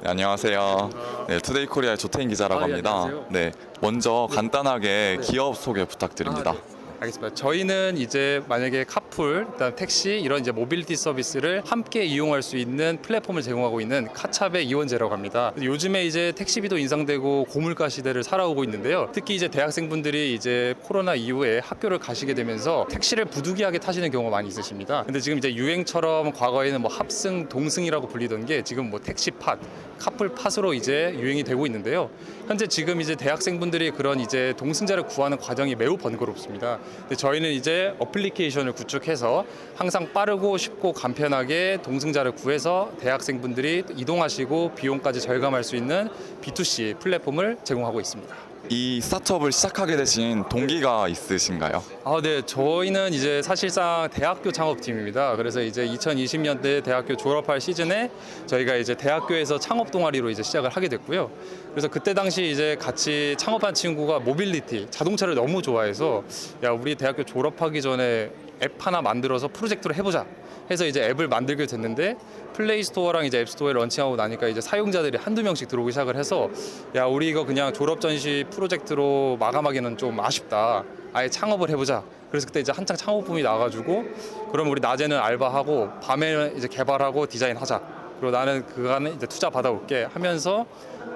네, 안녕하세요. 네, 투데이 코리아의 조태인 기자라고 아, 예, 합니다. 안녕하세요. 네, 먼저 간단하게 네. 기업 소개 부탁드립니다. 아, 네. 알겠습니다. 저희는 이제 만약에 카풀, 그다음 택시 이런 이제 모빌리티 서비스를 함께 이용할 수 있는 플랫폼을 제공하고 있는 카찹의 이원제라고 합니다. 요즘에 이제 택시비도 인상되고 고물가 시대를 살아오고 있는데요. 특히 이제 대학생분들이 이제 코로나 이후에 학교를 가시게 되면서 택시를 부득이하게 타시는 경우가 많이 있으십니다. 근데 지금 이제 유행처럼 과거에는 뭐 합승, 동승이라고 불리던 게 지금 뭐 택시 팟, 카풀 팟으로 이제 유행이 되고 있는데요. 현재 지금 이제 대학생분들이 그런 이제 동승자를 구하는 과정이 매우 번거롭습니다. 근데 저희는 이제 어플리케이션을 구축해서 항상 빠르고 쉽고 간편하게 동승자를 구해서 대학생분들이 이동하시고 비용까지 절감할 수 있는 B2C 플랫폼을 제공하고 있습니다. 이 스타트업을 시작하게 되신 동기가 있으신가요? 아, 네. 저희는 이제 사실상 대학교 창업팀입니다. 그래서 이제 2020년대 대학교 졸업할 시즌에 저희가 이제 대학교에서 창업 동아리로 이제 시작을 하게 됐고요. 그래서 그때 당시 이제 같이 창업한 친구가 모빌리티, 자동차를 너무 좋아해서 야, 우리 대학교 졸업하기 전에 앱 하나 만들어서 프로젝트로 해보자. 해서 이제 앱을 만들게 됐는데 플레이 스토어랑 이제 앱 스토어에 런칭하고 나니까 이제 사용자들이 한두 명씩 들어오기 시작을 해서 야 우리 이거 그냥 졸업 전시 프로젝트로 마감하기는 좀 아쉽다 아예 창업을 해보자 그래서 그때 이제 한창 창업 붐이 나가지고 그럼 우리 낮에는 알바하고 밤에는 이제 개발하고 디자인하자 그리고 나는 그간에 이제 투자 받아올게 하면서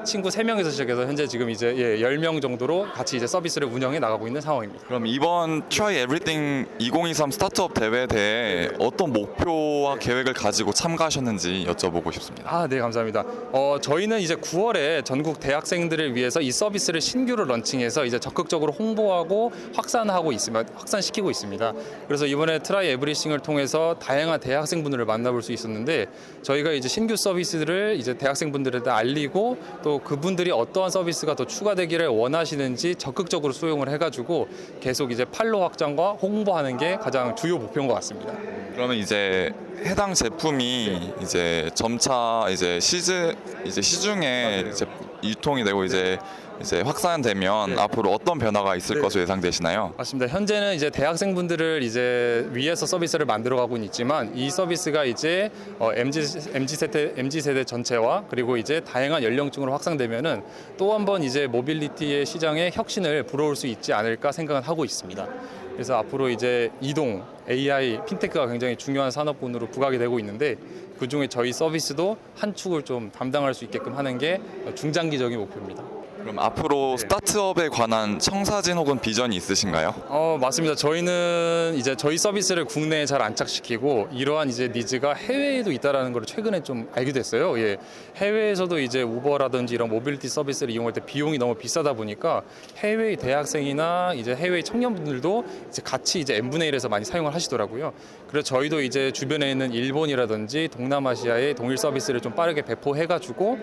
친구 세명에서 시작해서 현재 지금 이제 예, 10명 정도로 같이 이제 서비스를 운영해 나가고 있는 상황입니다. 그럼 이번 Try Everything 2023 스타트업 대회에 대해 어떤 목표와 계획을 가지고 참가하셨는지 여쭤보고 싶습니다. 아, 네, 감사합니다. 어, 저희는 이제 9월에 전국 대학생들을 위해서 이 서비스를 신규로 런칭해서 이제 적극적으로 홍보하고 확산하고 있으면 확산시키고 있습니다. 그래서 이번에 트라이 에브리싱을 통해서 다양한 대학생분들을 만나볼 수 있었는데 저희가 이제 신규 서비스들을 이제 대학생분들한테 알리고 또 그분들이 어떠한 서비스가 더 추가되기를 원하시는지 적극적으로 수용을 해가지고 계속 이제 팔로 확장과 홍보하는 게 가장 주요 목표인 것 같습니다. 그러면 이제 해당 제품이 이제 점차 이제 시즈 이제 시중에 이제 유통이 되고 이제 이제 확산되면 네. 앞으로 어떤 변화가 있을 네. 것으로 예상되시나요? 맞습니다. 현재는 이제 대학생분들을 이제 위해서 서비스를 만들어 가고 있지만 이 서비스가 이제 어, MZ MZ 세대 MZ 세대 전체와 그리고 이제 다양한 연령층으로 확산되면은 또 한 번 이제 모빌리티의 시장에 혁신을 불어올 수 있지 않을까 생각은 하고 있습니다. 그래서 앞으로 이제 이동, AI, 핀테크가 굉장히 중요한 산업군으로 부각이 되고 있는데 그 중에 저희 서비스도 한 축을 좀 담당할 수 있게끔 하는 게 중장기적인 목표입니다. 그럼 앞으로 스타트업에 관한 청사진 혹은 비전이 있으신가요? 어 맞습니다. 저희는 이제 저희 서비스를 국내에 잘 안착시키고 이러한 이제 니즈가 해외에도 있다라는 걸 최근에 좀 알게 됐어요. 예, 해외에서도 이제 우버라든지 이런 모빌리티 서비스를 이용할 때 비용이 너무 비싸다 보니까 해외 대학생이나 이제 해외 청년분들도 이제 같이 이제 n 분의 1에서 많이 사용을 하시더라고요. 그래서 저희도 이제 주변에 있는 일본이라든지 동남아시아의 동일 서비스를 좀 빠르게 배포해 가지고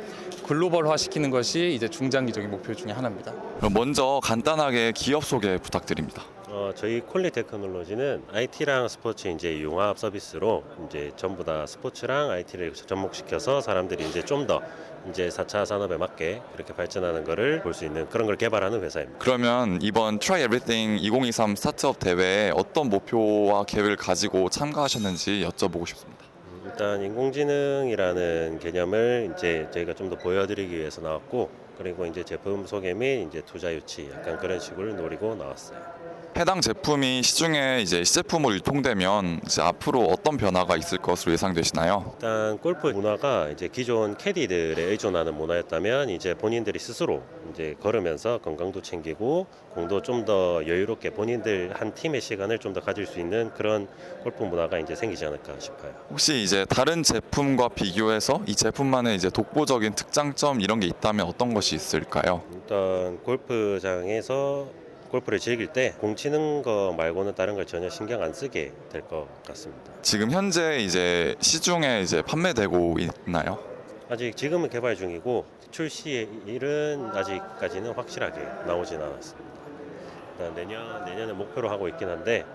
글로벌화 시키는 것이 이제 중장기적인 목표 중에 하나입니다. 그럼 먼저 간단하게 기업 소개 부탁드립니다. 어, 저희 콜리 테크놀로지는 IT랑 스포츠 이제 융합 서비스로 이제 전부 다 스포츠랑 IT를 접목시켜서 사람들이 이제 좀 더 이제 4차 산업에 맞게 그렇게 발전하는 거를 볼 수 있는 그런 걸 개발하는 회사입니다. 그러면 이번 Try Everything 2023 스타트업 대회에 어떤 목표와 계획을 가지고 참가하셨는지 여쭤보고 싶습니다. 일단 인공지능이라는 개념을 이제 저희가 좀 더 보여드리기 위해서 나왔고 그리고 이제 제품 소개 및 이제 투자 유치 약간 그런 식으로 노리고 나왔어요. 해당 제품이 시중에 이제 시제품으로 유통되면 이제 앞으로 어떤 변화가 있을 것으로 예상되시나요? 일단 골프 문화가 이제 기존 캐디들에 의존하는 문화였다면 이제 본인들이 스스로 이제 걸으면서 건강도 챙기고 공도 좀 더 여유롭게 본인들 한 팀의 시간을 좀 더 가질 수 있는 그런 골프 문화가 이제 생기지 않을까 싶어요. 혹시 이제 다른 제품과 비교해서 이 제품만의 이제 독보적인 특장점 이런 게 있다면 어떤 것이 있을까요? 일단 골프장에서 골프를 즐길 때 공 치는 거 말고는 다른 걸 전혀 신경 안 쓰게 될 것 같습니다. 지금 현재 이제 시중에 이제 판매되고 있나요? 아직 지금은 개발 중이고 출시일은 아직까지는 확실하게 나오진 않았습니다. 일단 내년 내년을 목표로 하고 있긴 한데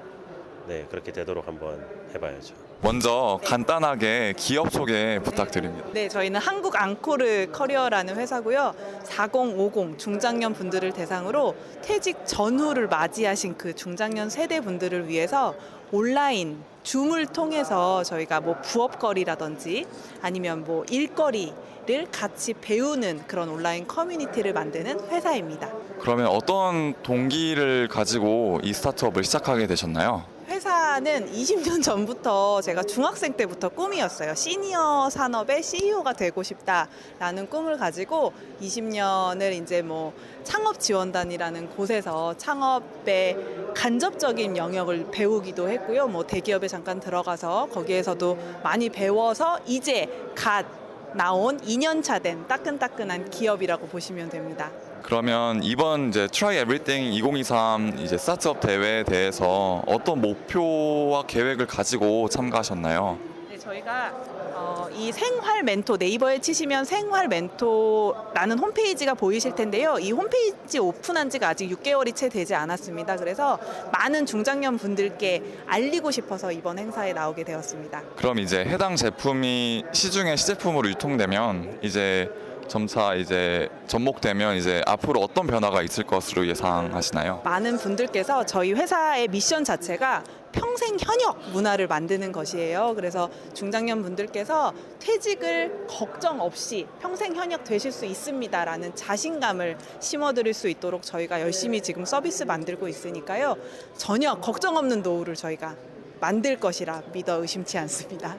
네 그렇게 되도록 한번 해봐야죠. 먼저 간단하게 기업 소개 부탁드립니다. 네, 저희는 한국 앙코르 커리어라는 회사고요. 4050 중장년 분들을 대상으로 퇴직 전후를 맞이하신 그 중장년 세대 분들을 위해서 온라인 줌을 통해서 저희가 뭐 부업거리라든지 아니면 뭐 일거리를 같이 배우는 그런 온라인 커뮤니티를 만드는 회사입니다. 그러면 어떤 동기를 가지고 이 스타트업을 시작하게 되셨나요? 회사는 20년 전부터 제가 중학생 때부터 꿈이었어요. 시니어 산업의 CEO가 되고 싶다라는 꿈을 가지고 20년을 이제 뭐 창업 지원단이라는 곳에서 창업의 간접적인 영역을 배우기도 했고요. 뭐 대기업에 잠깐 들어가서 거기에서도 많이 배워서 이제 갓 나온 2년차 된 따끈따끈한 기업이라고 보시면 됩니다. 그러면 이번 이제 Try Everything 2023 이제 스타트업 대회에 대해서 어떤 목표와 계획을 가지고 참가하셨나요? 네, 저희가 어, 이 생활 멘토 네이버에 치시면 생활 멘토라는 홈페이지가 보이실 텐데요. 이 홈페이지 오픈한 지가 아직 6개월이 채 되지 않았습니다. 그래서 많은 중장년 분들께 알리고 싶어서 이번 행사에 나오게 되었습니다. 그럼 이제 해당 제품이 시중에 시제품으로 유통되면 이제 점차 이제 접목되면 이제 앞으로 어떤 변화가 있을 것으로 예상하시나요? 많은 분들께서 저희 회사의 미션 자체가 평생 현역 문화를 만드는 것이에요. 그래서 중장년 분들께서 퇴직을 걱정 없이 평생 현역 되실 수 있습니다라는 자신감을 심어드릴 수 있도록 저희가 열심히 지금 서비스 만들고 있으니까요. 전혀 걱정 없는 노후를 저희가 만들 것이라 믿어 의심치 않습니다.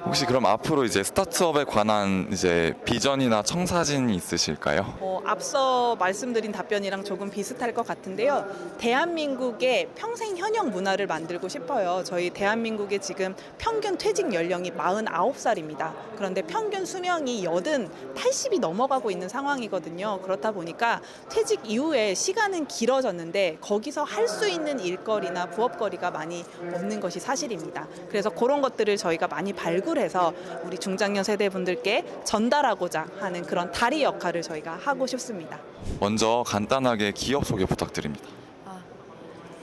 네. 혹시 그럼 앞으로 이제 스타트업에 관한 이제 비전이나 청사진이 있으실까요? 어, 앞서 말씀드린 답변이랑 조금 비슷할 것 같은데요. 대한민국의 평생 현역 문화를 만들고 싶어요. 저희 대한민국의 지금 평균 퇴직 연령이 49살입니다. 그런데 평균 수명이 80, 80이 넘어가고 있는 상황이거든요. 그렇다 보니까 퇴직 이후에 시간은 길어졌는데 거기서 할 수 있는 일거리나 부업거리가 많이 없는 것이 사실입니다. 그래서 그런 것들을 저희가 많이 발굴 해서 우리 중장년 세대분들께 전달하고자 하는 그런 다리 역할을 저희가 하고 싶습니다. 먼저 간단하게 기업 소개 부탁드립니다.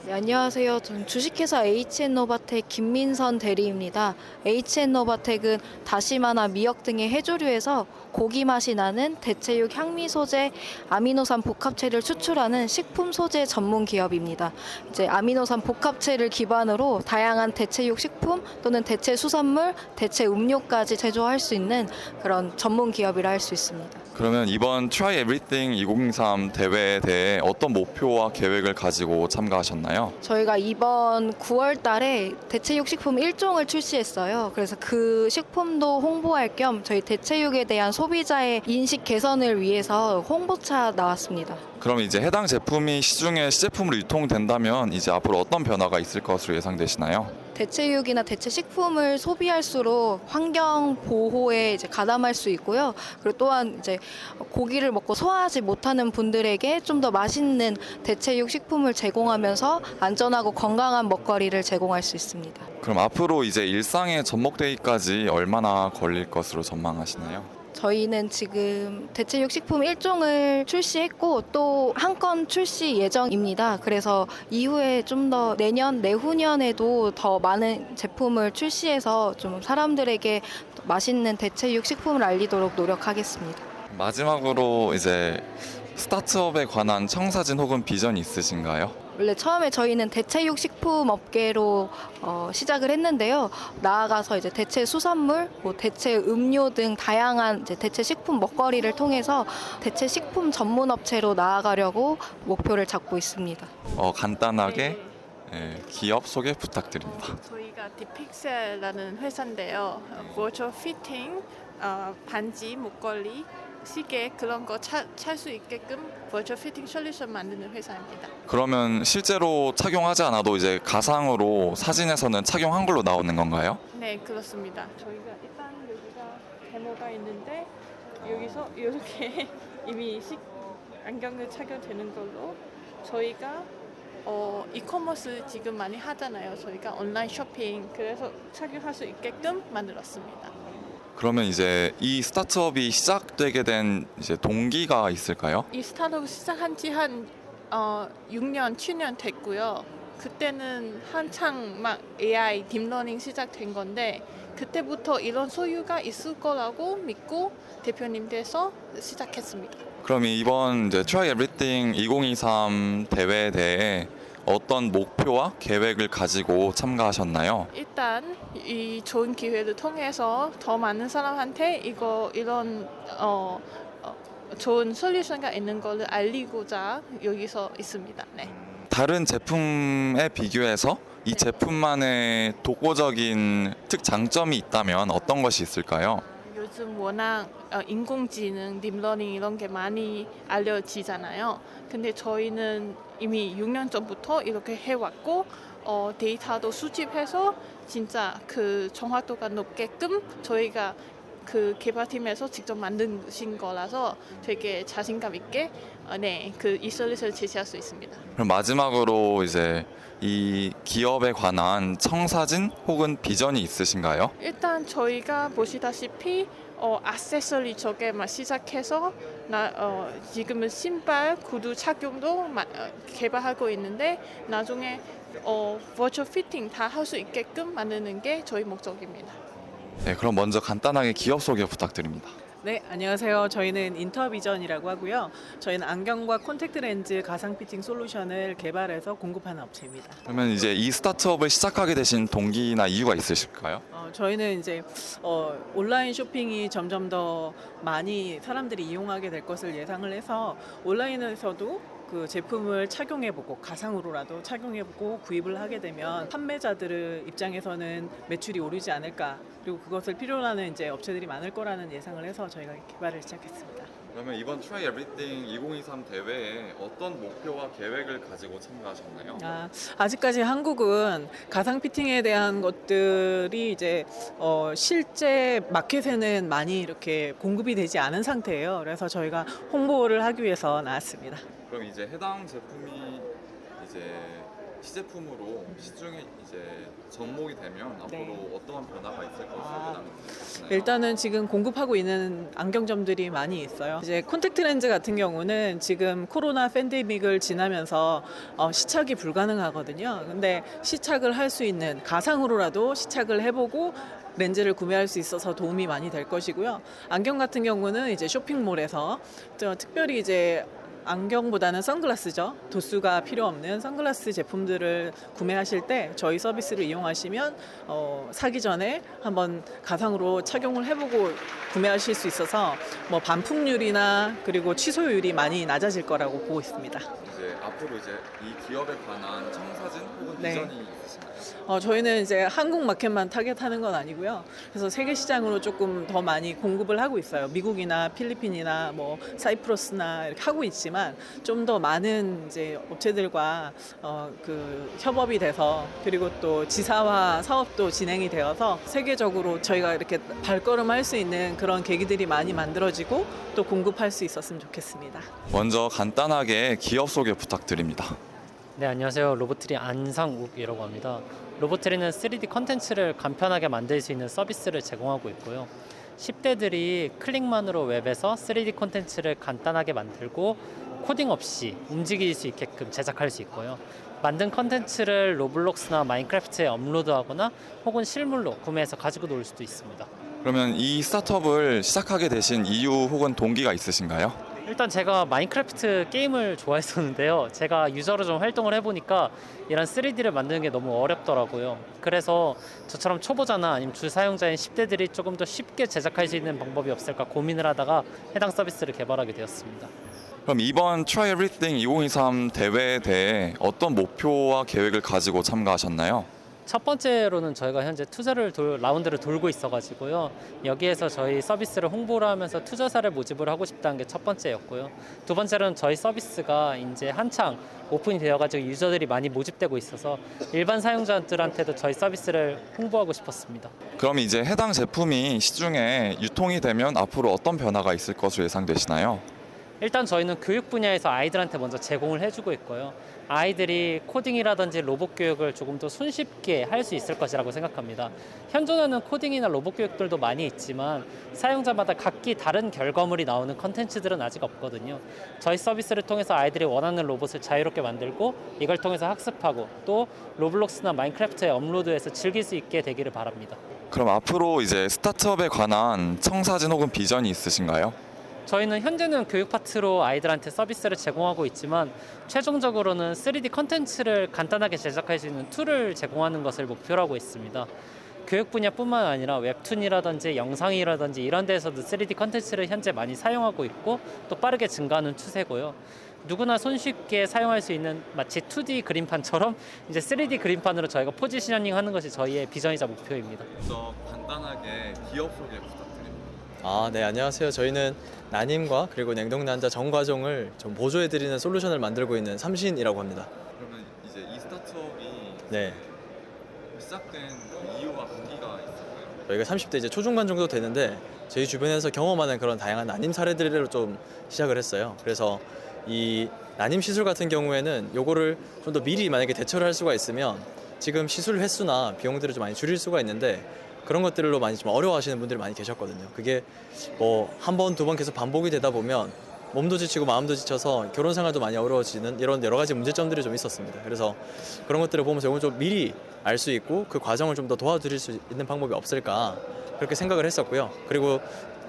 네, 안녕하세요. 저는 주식회사 HN노바텍 김민선 대리입니다. HN노바텍은 다시마나 미역 등의 해조류에서 고기 맛이 나는 대체육 향미 소재 아미노산 복합체를 추출하는 식품 소재 전문 기업입니다. 이제 아미노산 복합체를 기반으로 다양한 대체육 식품 또는 대체 수산물, 대체 음료까지 제조할 수 있는 그런 전문 기업이라 할 수 있습니다. 그러면 이번 Try Everything 2023 대회에 대해 어떤 목표와 계획을 가지고 참가하셨나요? 저희가 이번 9월 달에 대체육 식품 1종을 출시했어요. 그래서 그 식품도 홍보할 겸 저희 대체육에 대한 소비자의 인식 개선을 위해서 홍보차 나왔습니다. 그럼 이제 해당 제품이 시중에 시제품으로 유통된다면 이제 앞으로 어떤 변화가 있을 것으로 예상되시나요? 대체육이나 대체 식품을 소비할수록 환경 보호에 이제 가담할 수 있고요. 그리고 또한 이제 고기를 먹고 소화하지 못하는 분들에게 좀 더 맛있는 대체육 식품을 제공하면서 안전하고 건강한 먹거리를 제공할 수 있습니다. 그럼 앞으로 이제 일상에 접목되기까지 얼마나 걸릴 것으로 전망하시나요? 저희는 지금 대체육 식품 1종을 출시했고 또 한 건 출시 예정입니다. 그래서 이후에 좀 더 내년, 내후년에도 더 많은 제품을 출시해서 좀 사람들에게 맛있는 대체육 식품을 알리도록 노력하겠습니다. 마지막으로 이제 스타트업에 관한 청사진 혹은 비전이 있으신가요? 원래 처음에 저희는 대체육 식품 업계로 어, 시작을 했는데요. 나아가서 이제 대체 수산물, 뭐 대체 음료 등 다양한 이제 대체 식품 먹거리를 통해서 대체 식품 전문 업체로 나아가려고 목표를 잡고 있습니다. 어, 간단하게 예, 기업 소개 부탁드립니다. 저희가 디픽셀라는 회사인데요. 버추얼 피팅, 어, 반지, 목걸이, 시계 그런 거 찰 수 있게끔 버추얼 피팅 솔루션 만드는 회사입니다. 그러면 실제로 착용하지 않아도 이제 가상으로 사진에서는 착용한 걸로 나오는 건가요? 네, 그렇습니다. 저희가 일단 여기가 데모가 있는데 여기서 이렇게 이미 식 안경을 착용되는 걸로 저희가 어, 이커머스 지금 많이 하잖아요. 저희가 온라인 쇼핑 그래서 착용할 수 있게끔 만들었습니다. 그러면 이제 이 스타트업이 시작되게 된 이제 동기가 있을까요? 이 스타트업 시작한 지 한 어, 6년, 7년 됐고요. 그때는 한창 막 AI, 딥러닝 시작된 건데 그때부터 이런 소유가 있을 거라고 믿고 대표님께서 시작했습니다. 그럼 이번 이제 Try Everything 2023 대회에 대해 어떤 목표와 계획을 가지고 참가하셨나요? 일단 이 좋은 기회를 통해서 더 많은 사람한테 이거 이런 어, 어, 좋은 솔루션가 있는 거를 알리고자 여기서 있습니다. 네. 다른 제품에 비교해서 이 제품만의 독보적인 특장점이 있다면 어떤 것이 있을까요? 요즘 워낙 어, 인공지능, 딥러닝 이런 게 많이 알려지잖아요. 근데 저희는 이미 6년 전부터 이렇게 해왔고 어, 데이터도 수집해서 진짜 그 정확도가 높게끔 저희가 그 개발팀에서 직접 만드신 거라서 되게 자신감 있게 어, 네, 그 이 솔루션을 제시할 수 있습니다. 그럼 마지막으로 이제 이 기업에 관한 청사진 혹은 비전이 있으신가요? 일단 저희가 보시다시피 어, 아세서리 쪽에 막 시작해서 나 어, 지금은 신발, 구두 착용도 마, 어, 개발하고 있는데 나중에 어, 버추얼 피팅 다 할 수 있게끔 만드는 게 저희 목적입니다. 네, 그럼 먼저 간단하게 기업 소개 부탁드립니다. 네, 안녕하세요. 저희는 인터비전이라고 하고요. 저희는 안경과 콘택트 렌즈 가상 피팅 솔루션을 개발해서 공급하는 업체입니다. 그러면 이제 이 스타트업을 시작하게 되신 동기나 이유가 있으실까요? 어, 저희는 이제 어, 온라인 쇼핑이 점점 더 많이 사람들이 이용하게 될 것을 예상을 해서 온라인에서도 그 제품을 착용해보고 가상으로라도 착용해보고 구입을 하게 되면 판매자들 입장에서는 매출이 오르지 않을까 그리고 그것을 필요로 하는 이제 업체들이 많을 거라는 예상을 해서 저희가 개발을 시작했습니다. 그러면 이번 Try Everything 2023 대회에 어떤 목표와 계획을 가지고 참가하셨나요? 아, 아직까지 한국은 가상 피팅에 대한 것들이 이제 어, 실제 마켓에는 많이 이렇게 공급이 되지 않은 상태예요. 그래서 저희가 홍보를 하기 위해서 나왔습니다. 그럼 이제 해당 제품이 이제 시제품으로 시중에 이제 접목이 되면 앞으로 네. 어떠한 변화가 있을 것으로 아, 예상되시나요? 일단은 지금 공급하고 있는 안경점들이 많이 있어요. 이제 콘택트 렌즈 같은 경우는 지금 코로나 팬데믹을 지나면서 어, 시착이 불가능하거든요. 근데 시착을 할 수 있는 가상으로라도 시착을 해보고 렌즈를 구매할 수 있어서 도움이 많이 될 것이고요. 안경 같은 경우는 이제 쇼핑몰에서 저 특별히 이제 안경보다는 선글라스죠. 도수가 필요 없는 선글라스 제품들을 구매하실 때 저희 서비스를 이용하시면 어, 사기 전에 한번 가상으로 착용을 해보고 구매하실 수 있어서 뭐 반품률이나 그리고 취소율이 많이 낮아질 거라고 보고 있습니다. 이제 앞으로 이제 이 기업에 관한 청사진 혹은 네. 있으신가요? 어, 저희는 이제 한국 마켓만 타겟하는 건 아니고요. 그래서 세계 시장으로 조금 더 많이 공급을 하고 있어요. 미국이나 필리핀이나 뭐 사이프러스나 이렇게 하고 있지만 좀 더 많은 이제 업체들과 어, 그 협업이 돼서 그리고 또 지사화 사업도 진행이 되어서 세계적으로 저희가 이렇게 발걸음할 수 있는 그런 계기들이 많이 만들어지고 또 공급할 수 있었으면 좋겠습니다. 먼저 간단하게 기업 소개 부탁드립니다. 네, 안녕하세요. 로보트리 안상욱이라고 합니다. 로보트리는 3D 컨텐츠를 간편하게 만들 수 있는 서비스를 제공하고 있고요. 10대들이 클릭만으로 웹에서 3D 콘텐츠를 간단하게 만들고 코딩 없이 움직일 수 있게끔 제작할 수 있고요. 만든 컨텐츠를 로블록스나 마인크래프트에 업로드하거나 혹은 실물로 구매해서 가지고 놀 수도 있습니다. 그러면 이 스타트업을 시작하게 되신 이유 혹은 동기가 있으신가요? 일단 제가 마인크래프트 게임을 좋아했었는데요. 제가 유저로 좀 활동을 해보니까 이런 3D를 만드는 게 너무 어렵더라고요. 그래서 저처럼 초보자나 아니면 주 사용자인 10대들이 조금 더 쉽게 제작할 수 있는 방법이 없을까 고민을 하다가 해당 서비스를 개발하게 되었습니다. 그럼 이번 Try Everything 2023 대회에 대해 어떤 목표와 계획을 가지고 참가하셨나요? 첫 번째로는 저희가 현재 투자를 돌, 라운드를 돌고 있어가지고요. 여기에서 저희 서비스를 홍보를 하면서 투자사를 모집을 하고 싶다는 게 첫 번째였고요. 두 번째로는 저희 서비스가 이제 한창 오픈이 되어가지고 유저들이 많이 모집되고 있어서 일반 사용자들한테도 저희 서비스를 홍보하고 싶었습니다. 그럼 이제 해당 제품이 시중에 유통이 되면 앞으로 어떤 변화가 있을 것으로 예상되시나요? 일단 저희는 교육 분야에서 아이들한테 먼저 제공을 해주고 있고요. 아이들이 코딩이라든지 로봇 교육을 조금 더 손쉽게 할 수 있을 것이라고 생각합니다. 현존하는 코딩이나 로봇 교육들도 많이 있지만 사용자마다 각기 다른 결과물이 나오는 컨텐츠들은 아직 없거든요. 저희 서비스를 통해서 아이들이 원하는 로봇을 자유롭게 만들고 이걸 통해서 학습하고 또 로블록스나 마인크래프트에 업로드해서 즐길 수 있게 되기를 바랍니다. 그럼 앞으로 이제 스타트업에 관한 청사진 혹은 비전이 있으신가요? 저희는 현재는 교육 파트로 아이들한테 서비스를 제공하고 있지만 최종적으로는 3D 컨텐츠를 간단하게 제작할 수 있는 툴을 제공하는 것을 목표로 하고 있습니다. 교육 분야뿐만 아니라 웹툰이라든지 영상이라든지 이런 데에서도 3D 컨텐츠를 현재 많이 사용하고 있고 또 빠르게 증가하는 추세고요. 누구나 손쉽게 사용할 수 있는 마치 2D 그림판처럼 이제 3D 그림판으로 저희가 포지셔닝 하는 것이 저희의 비전이자 목표입니다. 간단하게 기업 소개 부탁드립니다. 아, 네, 안녕하세요. 저희는 난임과 그리고 냉동난자 전 과정을 좀 보조해드리는 솔루션을 만들고 있는 삼신이라고 합니다. 그러면 이제 이 스타트업이 네, 시작된 그 이유와 계기가 있을까요? 저희가 30대 이제 초중반 정도 되는데 저희 주변에서 경험하는 그런 다양한 난임 사례들을 좀 시작을 했어요. 그래서 이 난임 시술 같은 경우에는 요거를 좀 더 미리 만약에 대처를 할 수가 있으면 지금 시술 횟수나 비용들을 좀 많이 줄일 수가 있는데 그런 것들로 많이 좀 어려워하시는 분들이 많이 계셨거든요. 그게 뭐 한 번, 두 번 계속 반복이 되다 보면 몸도 지치고 마음도 지쳐서 결혼 생활도 많이 어려워지는 이런 여러 가지 문제점들이 좀 있었습니다. 그래서 그런 것들을 보면서 이걸 좀 미리 알 수 있고 그 과정을 좀 더 도와드릴 수 있는 방법이 없을까 그렇게 생각을 했었고요. 그리고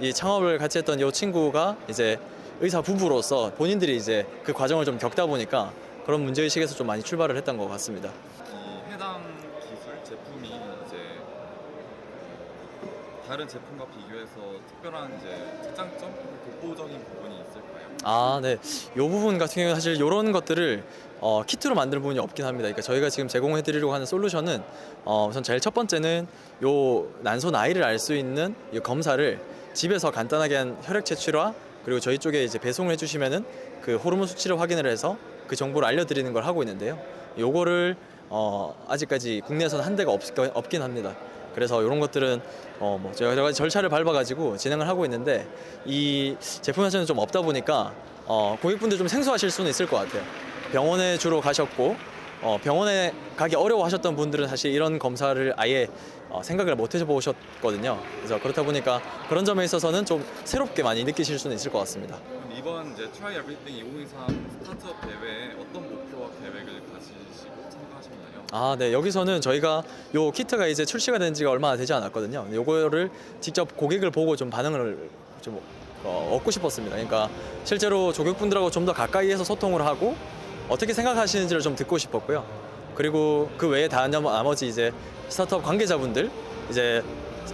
이 창업을 같이 했던 이 친구가 이제 의사 부부로서 본인들이 이제 그 과정을 좀 겪다 보니까 그런 문제의식에서 좀 많이 출발을 했던 것 같습니다. 이 해당 기술 제품이 이제 다른 제품과 비교해서 특별한 이제 특장점, 독보적인 부분이 있을까요? 아, 네. 이 부분 같은 경우는 사실 이런 것들을 어, 키트로 만드는 부분이 없긴 합니다. 그러니까 저희가 지금 제공해드리려고 하는 솔루션은 어, 우선 제일 첫 번째는 요 난소 나이를 알 수 있는 이 검사를 집에서 간단하게 한 혈액 채취와 그리고 저희 쪽에 이제 배송을 해주시면은 그 호르몬 수치를 확인을 해서 그 정보를 알려드리는 걸 하고 있는데요. 요거를 어, 아직까지 국내에서는 한 대가 없, 없긴 합니다. 그래서 이런 것들은 어, 뭐 제가 여러 가지 절차를 밟아가지고 진행을 하고 있는데 이 제품 자체는 좀 없다 보니까 어, 고객분들 좀 생소하실 수는 있을 것 같아요. 병원에 주로 가셨고 어, 병원에 가기 어려워하셨던 분들은 사실 이런 검사를 아예 어, 생각을 못 해보셨거든요. 그래서 그렇다 보니까 그런 점에 있어서는 좀 새롭게 많이 느끼실 수는 있을 것 같습니다. 이번 이제 Try Everything 2023 스타트업 대회에 어떤 목표와 계획을 참가하셨나요? 아, 네. 여기서는 저희가 요 키트가 이제 출시가 된 지가 얼마 되지 않았거든요. 요거를 직접 고객을 보고 좀 반응을 좀 어, 얻고 싶었습니다. 그러니까 실제로 조객분들하고 좀 더 가까이에서 소통을 하고 어떻게 생각하시는지를 좀 듣고 싶었고요. 그리고 그 외에 다 나머지 이제 스타트업 관계자분들 이제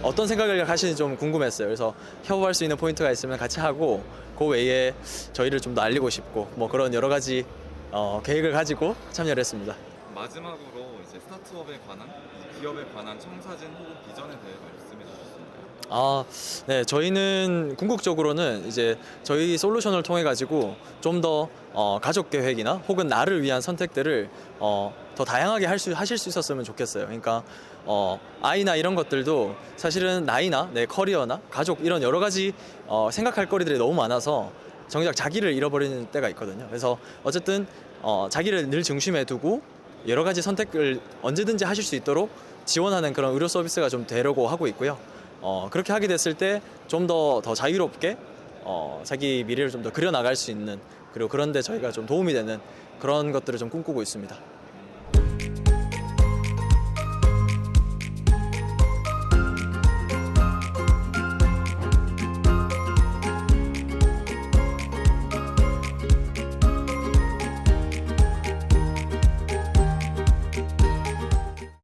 어떤 생각을 하시는지 좀 궁금했어요. 그래서 협업할 수 있는 포인트가 있으면 같이 하고 그 외에 저희를 좀 더 알리고 싶고 뭐 그런 여러 가지 어, 계획을 가지고 참여를 했습니다. 마지막으로 이제 스타트업에 관한, 이 기업에 관한 청사진 혹은 비전에 대해 말씀해 주셨을까요? 아, 네. 저희는 궁극적으로는 이제 저희 솔루션을 통해 가지고 좀더 어, 가족 계획이나 혹은 나를 위한 선택들을 어, 더 다양하게 할 수, 하실 수 있었으면 좋겠어요. 그러니까 어, 아이나 이런 것들도 사실은 나이나 내 커리어나 가족 이런 여러 가지 어, 생각할 거리들이 너무 많아서 정작 자기를 잃어버리는 때가 있거든요. 그래서 어쨌든 어, 자기를 늘 중심에 두고 여러 가지 선택을 언제든지 하실 수 있도록 지원하는 그런 의료 서비스가 좀 되려고 하고 있고요. 어, 그렇게 하게 됐을 때 좀 더더 자유롭게 어, 자기 미래를 좀 더 그려 나갈 수 있는 그리고 그런데 저희가 좀 도움이 되는 그런 것들을 좀 꿈꾸고 있습니다.